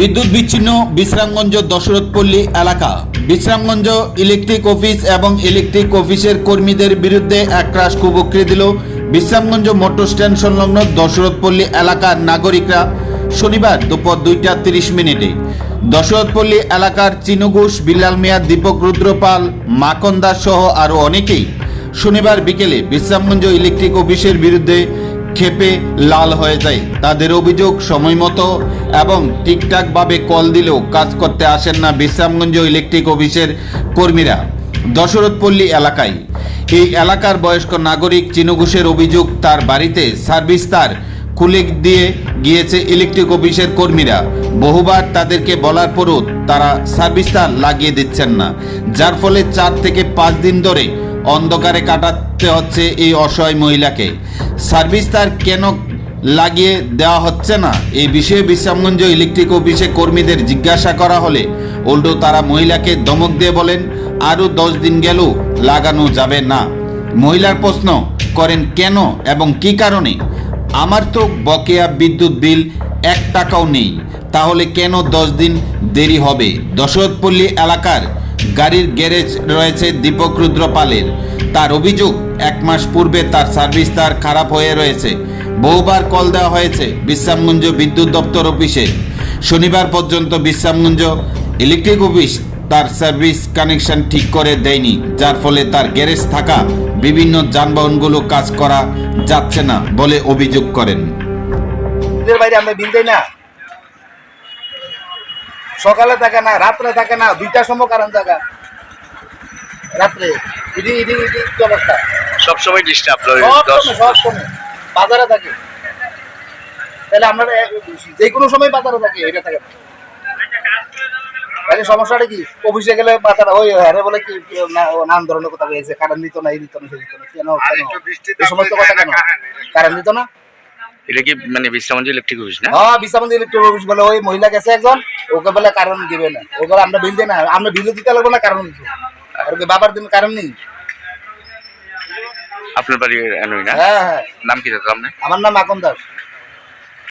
বিদ্যুৎ বিচ্ছিন্ন বিশ্রামগঞ্জ দশরথপল্লী এলাকা। বিশ্রামগঞ্জ ইলেকট্রিক অফিস এবং ইলেকট্রিক অফিসের কর্মীদের বিরুদ্ধে একরাশ ক্ষোভ উকড়ে দিল বিশ্রামগঞ্জ মোটর স্ট্যান্ড সংলগ্ন দশরথপল্লী এলাকার নাগরিকরা। শনিবার দুপুর দুইটা তিরিশ মিনিটে দশরথপল্লী এলাকার চিনুঘোষ, বিল্লাল মিয়া, দীপক রুদ্রপাল দাস সহ আরও অনেকেই শনিবার বিকেলে বিশ্রামগঞ্জ ইলেকট্রিক অফিসের বিরুদ্ধে ক্ষেপে লাল হয়ে যায়। তাদের অভিযোগ সময় মতো এবং ঠিকঠাকভাবে কল দিলেও কাজ করতে আসেন না বিশ্রামগঞ্জ ইলেকট্রিক অফিসের কর্মীরা। দশরথপল্লী এলাকায়। এই এলাকার বয়স্ক নাগরিক চিনু ঘোষের অভিযোগ তার বাড়িতে সার্ভিস তার খুলে দিয়ে গিয়েছে ইলেকট্রিক অফিসের কর্মীরা। বহুবার তাদেরকে বলার পরও তারা সার্ভিস তার লাগিয়ে দিচ্ছেন না। যার ফলে চার থেকে পাঁচ দিন ধরে অন্ধকারে কাটাতে হচ্ছে এই অসহায় মহিলাকে। সার্ভিস তার কেন লাগিয়ে দেওয়া হচ্ছে না? এই বিষয়ে বিশ্রামগঞ্জ ইলেকট্রিক অফিসে কর্মীদের জিজ্ঞাসা করা হলে উল্টো তারা মহিলাকে ধমক দিয়ে বলেন, আরও দশ দিন গেলেও লাগানো যাবে না। মহিলার প্রশ্ন, করেন কেন এবং কি কারণে? আমার তো বকেয়া বিদ্যুৎ বিল এক টাকাও নেই, তাহলে কেন দশ দিন দেরি হবে? দশরথপল্লী এলাকার গাড়ির গ্যারেজ রয়েছে দীপক রুদ্রপালের। তার অভিযোগ, এক মাস পূর্বে তার সার্ভিস তার খারাপ হয়ে রয়েছে। বহুবার কল দেওয়া হয়েছে বিশ্রামগঞ্জ বিদ্যুৎ দপ্তর অফিসে। শনিবার পর্যন্ত বিশ্রামগঞ্জ ইলেকট্রিক অফিস তার সার্ভিস কানেকশন ঠিক করে দেয়নি, যার ফলে তার গ্যারেজ থাকা বিভিন্ন যানবাহনগুলো কাজ করা যাচ্ছে না বলে অভিযোগ করেন। সকালে থাকে না, রাত্রে থাকে না, দুইটার সময় কারণ থাকা। রাত্রে। ইডি ইডি ইডি কি অবস্থা? সবসময় ডিস্টার্ব সব সময় বাজারে থাকে। তাহলে আমরা যে কোনো সময় বাজারে থাকি এটা থাকে। না। তাহলে সমস্যাটা কি? অফিসে গেলে বাজারে ওই আরে বলে কি কি না- ও নানান ধরনের কথা বলেছে কারেন্ট দিত না এই দিত না সেই দিত না কেন কেন? সমস্ত কথা কেন? কারেন্ট দিত না? এটা কি মানে ইলেকট্রিক অফিস না? হ্যাঁ বিশামন্দি ইলেকট্রিক অফিস বলে ওই মহিলা গেছে একজন ওকে বলে কারণ দিবে না। ও বলে আমরা বিল দিই না আমরা বিলও দিতে লাগবো না কারণ দিব আর ওকে বাবার দিন কারণ নেই? আপনার বাড়ি না? হ্যাঁ হ্যাঁ। নাম কি দাদা আপনার? আমার নাম আকন দাস।